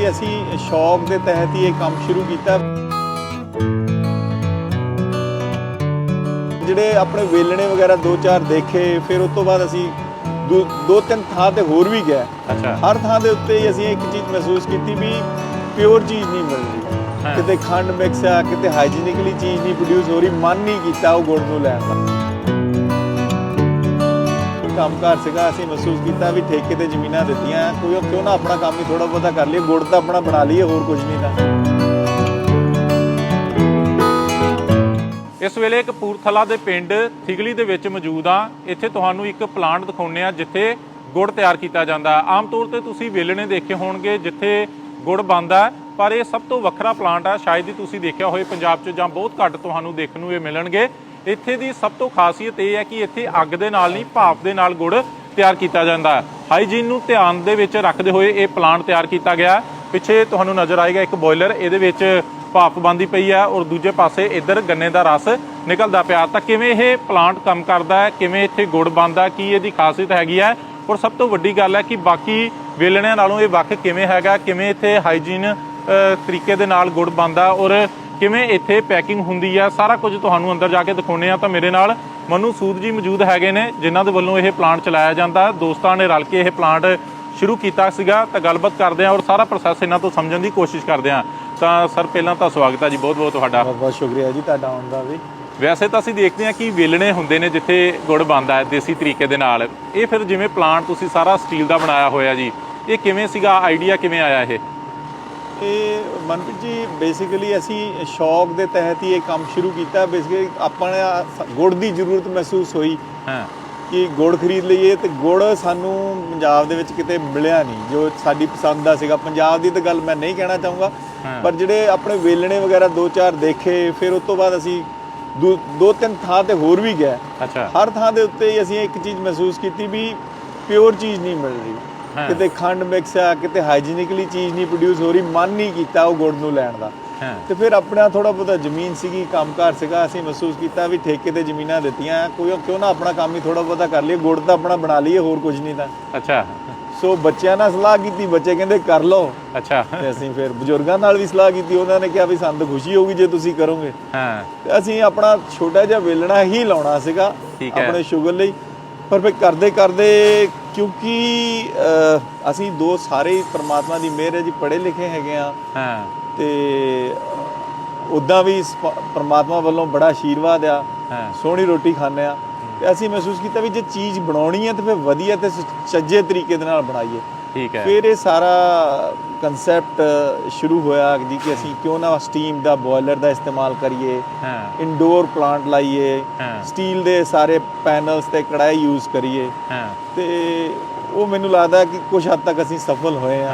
Basically ਅਸੀਂ ਸ਼ੌਕ ਦੇ ਤਹਿਤ ਹੀ ਇਹ ਕੰਮ ਸ਼ੁਰੂ ਕੀਤਾ। ਜਿਹੜੇ ਆਪਣੇ ਵੇਲਣੇ ਵਗੈਰਾ ਦੋ ਚਾਰ ਦੇਖੇ ਫਿਰ ਉਸ ਤੋਂ ਬਾਅਦ ਅਸੀਂ ਦੋ- ਦੋ ਤਿੰਨ ਥਾਂ ਤੇ ਹੋਰ ਵੀ ਗਏ। ਅੱਛਾ। ਹਰ ਥਾਂ ਦੇ ਉੱਤੇ ਹੀ ਅਸੀਂ ਇੱਕ ਚੀਜ਼ ਮਹਿਸੂਸ ਕੀਤੀ ਵੀ ਪਿਓਰ ਚੀਜ਼ ਨਹੀਂ ਮਿਲ ਰਹੀ। ਕਿਤੇ ਖੰਡ ਮਿਕਸ ਆ ਕਿਤੇ ਹਾਈਜੀਨਿਕਲੀ ਚੀਜ਼ ਨਹੀਂ ਪ੍ਰੋਡਿਊਸ ਹੋ ਰਹੀ ਮਨ ਨਹੀਂ ਕੀਤਾ ਉਹ ਗੁੜ ਨੂੰ ਲੈਣ ਦਾ। ਕੰਮਕਾਰ ਸੀਗਾ, ਅਸੀਂ ਮਹਿਸੂਸ ਕੀਤਾ ਵੀ ਠੇਕੇ ਤੇ ਜ਼ਮੀਨਾਂ ਦਿੱਤੀਆਂ, ਕੋਈ ਕਿਉਂ ਨਾ ਆਪਣਾ ਕੰਮ ਹੀ ਥੋੜਾ ਬਹੁਤਾ ਕਰ ਲਈਏ, ਗੁੜ ਤਾਂ ਆਪਣਾ ਬਣਾ ਲਈਏ, ਹੋਰ ਕੁਝ ਨਹੀਂ ਤਾਂ। ਇਸ ਵੇਲੇ ਕਪੂਰਥਲਾ ਦੇ ਪਿੰਡ ਥਿਗਲੀ ਦੇ ਵਿੱਚ ਮੌਜੂਦ ਆ ਇੱਥੇ ਤੁਹਾਨੂੰ ਇੱਕ ਪਲਾਂਟ ਦਿਖਾਉਣੇ ਆ ਜਿੱਥੇ ਗੁੜ ਤਿਆਰ ਕੀਤਾ ਜਾਂਦਾ ਆਮ ਤੌਰ ਤੇ ਤੁਸੀਂ ਵੇਲਣੇ ਦੇਖੇ ਹੋਣਗੇ ਜਿੱਥੇ ਗੁੜ ਬਣਦਾ ਪਰ ਇਹ ਸਭ ਤੋਂ ਵੱਖਰਾ ਪਲਾਂਟ ਆ ਸ਼ਾਇਦ ਹੀ ਤੁਸੀਂ ਦੇਖਿਆ ਹੋਵੇ, ਪੰਜਾਬ 'ਚ ਜਾਂ ਬਹੁਤ ਘੱਟ ਤੁਹਾਨੂੰ ਦੇਖਣ ਨੂੰ ਇਹ ਮਿਲਣਗੇ। ਇੱਥੇ ਦੀ ਸਭ ਤੋਂ ਖਾਸੀਅਤ ਇਹ ਹੈ ਕਿ ਇੱਥੇ ਅੱਗ ਦੇ ਨਾਲ ਨਹੀਂ ਭਾਪ ਦੇ ਨਾਲ ਗੁੜ ਤਿਆਰ ਕੀਤਾ ਜਾਂਦਾ ਹੈ। ਹਾਈਜੀਨ ਨੂੰ ਧਿਆਨ ਦੇ ਵਿੱਚ ਰੱਖਦੇ ਹੋਏ ਇਹ ਪਲਾਂਟ ਤਿਆਰ ਕੀਤਾ ਗਿਆ ਪਿੱਛੇ ਤੁਹਾਨੂੰ ਨਜ਼ਰ ਆਏਗਾ ਇੱਕ ਬੋਇਲਰ, ਇਹਦੇ ਵਿੱਚ ਭਾਪ ਬੰਦੀ ਪਈ ਹੈ ਔਰ ਦੂਜੇ ਪਾਸੇ ਇੱਧਰ ਗੰਨੇ ਦਾ ਰਸ ਨਿਕਲਦਾ ਪਿਆ। ਤਾਂ ਕਿਵੇਂ ਇਹ ਪਲਾਂਟ ਕੰਮ ਕਰਦਾ ਹੈ, ਕਿਵੇਂ ਇੱਥੇ ਗੁੜ ਬਣਦਾ ਕੀ ਇਹਦੀ ਖਾਸੀਅਤ ਹੈਗੀ ਹੈ? ਔਰ ਸਭ ਤੋਂ ਵੱਡੀ ਗੱਲ ਹੈ ਕਿ ਬਾਕੀ ਵੇਲਣਿਆਂ ਨਾਲੋਂ ਇਹ ਵੱਖ ਕਿਵੇਂ ਹੈਗਾ, ਕਿਵੇਂ ਇੱਥੇ ਹਾਈਜੀਨ ਤਰੀਕੇ ਦੇ ਨਾਲ ਗੁੜ ਬਣਦਾ ਔਰ ਕਿਵੇਂ ਇੱਥੇ ਪੈਕਿੰਗ ਹੁੰਦੀ ਹੈ ਸਾਰਾ ਕੁਝ ਤੁਹਾਨੂੰ ਅੰਦਰ ਜਾ ਕੇ ਦਿਖਾਉਣੇ ਆ। ਤਾਂ ਮੇਰੇ ਨਾਲ ਮਨੂ ਸੂਦ ਜੀ ਮੌਜੂਦ ਹੈਗੇ ਨੇ ਜਿਨ੍ਹਾਂ ਦੇ ਵੱਲੋਂ ਇਹ ਪਲਾਂਟ ਚਲਾਇਆ ਜਾਂਦਾ। ਦੋਸਤਾਂ ਨੇ ਰਲ ਕੇ ਇਹ ਪਲਾਂਟ ਸ਼ੁਰੂ ਕੀਤਾ ਸੀਗਾ। ਤਾਂ ਗੱਲਬਾਤ ਕਰਦੇ ਆ ਔਰ ਸਾਰਾ ਪ੍ਰੋਸੈਸ ਇਹਨਾਂ ਤੋਂ ਸਮਝਣ ਦੀ ਕੋਸ਼ਿਸ਼ ਕਰਦੇ ਆ। ਤਾਂ ਸਰ ਪਹਿਲਾਂ ਤਾਂ ਸਵਾਗਤ ਹੈ ਜੀ। ਬਹੁਤ ਬਹੁਤ ਤੁਹਾਡਾ। ਬਹੁਤ ਬਹੁਤ ਸ਼ੁਕਰੀਆ ਜੀ ਤੁਹਾਡਾ ਆਉਣ ਦਾ ਵੀ। ਵੈਸੇ ਤਾਂ ਅਸੀਂ ਦੇਖਦੇ ਹਾਂ ਕਿ ਵੇਲਣੇ ਹੁੰਦੇ ਨੇ ਜਿੱਥੇ ਗੁੜ ਬਣਦਾ ਹੈ ਦੇਸੀ ਤਰੀਕੇ ਦੇ ਨਾਲ। ਇਹ ਫਿਰ ਜਿਵੇਂ ਪਲਾਂਟ ਤੁਸੀਂ ਸਾਰਾ ਸਟੀਲ ਦਾ ਬਣਾਇਆ ਹੋਇਆ ਜੀ। ਇਹ ਕਿਵੇਂ ਸੀਗਾ? ਆਈਡੀਆ ਕਿਵੇਂ ਆਇਆ ਇਹ? ਇਹ ਮਨਪ੍ਰੀਤ ਜੀ ਬੇਸਿਕਲੀ ਅਸੀਂ ਸ਼ੌਕ ਦੇ ਤਹਿਤ ਹੀ ਇਹ ਕੰਮ ਸ਼ੁਰੂ ਕੀਤਾ। ਬੇਸਿਕਲੀ ਆਪਾਂ ਨੇ ਗੁੜ ਦੀ ਜ਼ਰੂਰਤ ਮਹਿਸੂਸ ਹੋਈ ਹਾਂ। ਕਿ ਗੁੜ ਖਰੀਦ ਲਈਏ ਤੇ ਗੁੜ ਸਾਨੂੰ ਪੰਜਾਬ ਦੇ ਵਿੱਚ ਕਿਤੇ ਮਿਲਿਆ ਨਹੀਂ ਜੋ ਸਾਡੀ ਪਸੰਦ ਦਾ ਸੀਗਾ। ਪੰਜਾਬ ਦੀ ਤਾਂ ਗੱਲ ਮੈਂ ਨਹੀਂ ਕਹਿਣਾ ਚਾਹੂੰਗਾ। ਪਰ ਜਿਹੜੇ ਆਪਣੇ ਵੇਲਣੇ ਵਗੈਰਾ ਦੋ ਚਾਰ ਦੇਖੇ ਫਿਰ ਉਸ ਤੋਂ ਬਾਅਦ ਅਸੀਂ ਦੋ- ਦੋ ਤਿੰਨ ਥਾਂ ਤੇ ਹੋਰ ਵੀ ਗਏ। ਅੱਛਾ। ਹਰ ਥਾਂ ਦੇ ਉੱਤੇ ਅਸੀਂ ਇੱਕ ਚੀਜ਼ ਮਹਿਸੂਸ ਕੀਤੀ ਵੀ ਪਿਓਰ ਚੀਜ਼ ਨਹੀਂ ਮਿਲ ਰਹੀ। ਕਿਤੇ ਖੰਡ ਮਿਕਸ ਆ ਕਿਤੇ ਹਾਈਜੀਨਿਕਲੀ ਚੀਜ਼ ਨਹੀਂ ਪ੍ਰੋਡਿਊਸ ਹੋ ਰਹੀ ਮਨ ਨਹੀਂ ਕੀਤਾ ਉਹ ਗੁੜ ਨੂੰ ਲੈਣ ਦਾ। ਤੇ ਫਿਰ ਆਪਣਾ ਥੋੜਾ ਬਹੁਤਾ ਜ਼ਮੀਨ ਸੀਗੀ ਕੰਮਕਾਰ ਸੀਗਾ ਅਸੀਂ ਮਹਿਸੂਸ ਕੀਤਾ ਵੀ ਠੇਕੇ ਤੇ ਜ਼ਮੀਨਾਂ ਦਿੱਤੀਆਂ ਕੋਈ ਕਿਉਂ ਨਾ ਆਪਣਾ ਕੰਮ ਹੀ ਥੋੜਾ ਬਹੁਤਾ ਕਰ ਲਈਏ ਗੁੜ ਤਾਂ ਆਪਣਾ ਬਣਾ ਲਈਏ ਹੋਰ ਕੁਝ ਨਹੀਂ ਤਾਂ। ਅੱਛਾ। ਸੋ ਬੱਚਿਆਂ ਨਾਲ ਸਲਾਹ ਕੀਤੀ ਬੱਚੇ ਕਹਿੰਦੇ ਕਰ ਲਓ। ਅੱਛਾ। ਤੇ ਅਸੀਂ ਫਿਰ ਬਜ਼ੁਰਗਾਂ ਨਾਲ ਵੀ ਸਲਾਹ ਕੀਤੀ ਉਹਨਾਂ ਨੇ ਕਿਹਾ ਵੀ ਸਾਨੂੰ ਖੁਸ਼ੀ ਹੋਊਗੀ ਜੇ ਤੁਸੀਂ ਕਰੋਗੇ। ਹਾਂ। ਤੇ ਅਸੀਂ ਆਪਣਾ ਛੋਟਾ ਜਿਹਾ ਵੇਲਣਾ ਹੀ ਲਾਉਣਾ ਸੀਗਾ। ਆਪਣੇ ਸ਼ੂਗਰ ਲਈ। ਪਰ ਫਿਰ ਕਰਦੇ ਕਰਦੇ ਕਿਉਂਕਿ ਅਸੀਂ ਦੋ ਸਾਰੇ ਪ੍ਰਮਾਤਮਾ ਦੀ ਮਿਹਰ ਹੈ ਜੀ ਪੜ੍ਹੇ ਲਿਖੇ ਹੈਗੇ ਆ ਹਾਂ। ਤੇ ਉਦਾਂ ਵੀ ਪ੍ਰਮਾਤਮਾ ਵੱਲੋਂ ਬੜਾ ਆਸ਼ੀਰਵਾਦ ਆ ਸੋਹਣੀ ਰੋਟੀ ਖਾਂਦੇ ਆ ਤੇ ਅਸੀਂ ਮਹਿਸੂਸ ਕੀਤਾ ਵੀ ਜੇ ਚੀਜ਼ ਬਣਾਉਣੀ ਹੈ ਤੇ ਫਿਰ ਵਧੀਆ ਤੇ ਸੱਜੇ ਤਰੀਕੇ ਦੇ ਨਾਲ ਬਣਾਈਏ। ਠੀਕ ਹੈ। ਫਿਰ ਇਹ ਸਾਰਾ ਕਨਸੈਪਟ ਸ਼ੁਰੂ ਹੋਇਆ ਜੀ ਕਿ ਅਸੀਂ ਕਿਉਂ ਨਾ ਸਟੀਮ ਦਾ ਬੋਇਲਰ ਦਾ ਇਸਤੇਮਾਲ ਕਰੀਏ ਹਾਂ। ਇਨਡੋਰ ਪਲਾਂਟ ਲਾਈਏ ਹਾਂ। ਸਟੀਲ ਦੇ ਸਾਰੇ ਪੈਨਲਸ ਤੇ ਕੜਾਈ ਯੂਜ਼ ਕਰੀਏ। ਹਾਂ। ਤੇ ਉਹ ਮੈਨੂੰ ਲੱਗਦਾ ਕਿ ਕੁਝ ਹੱਦ ਤੱਕ ਅਸੀਂ ਸਫਲ ਹੋਏ ਆ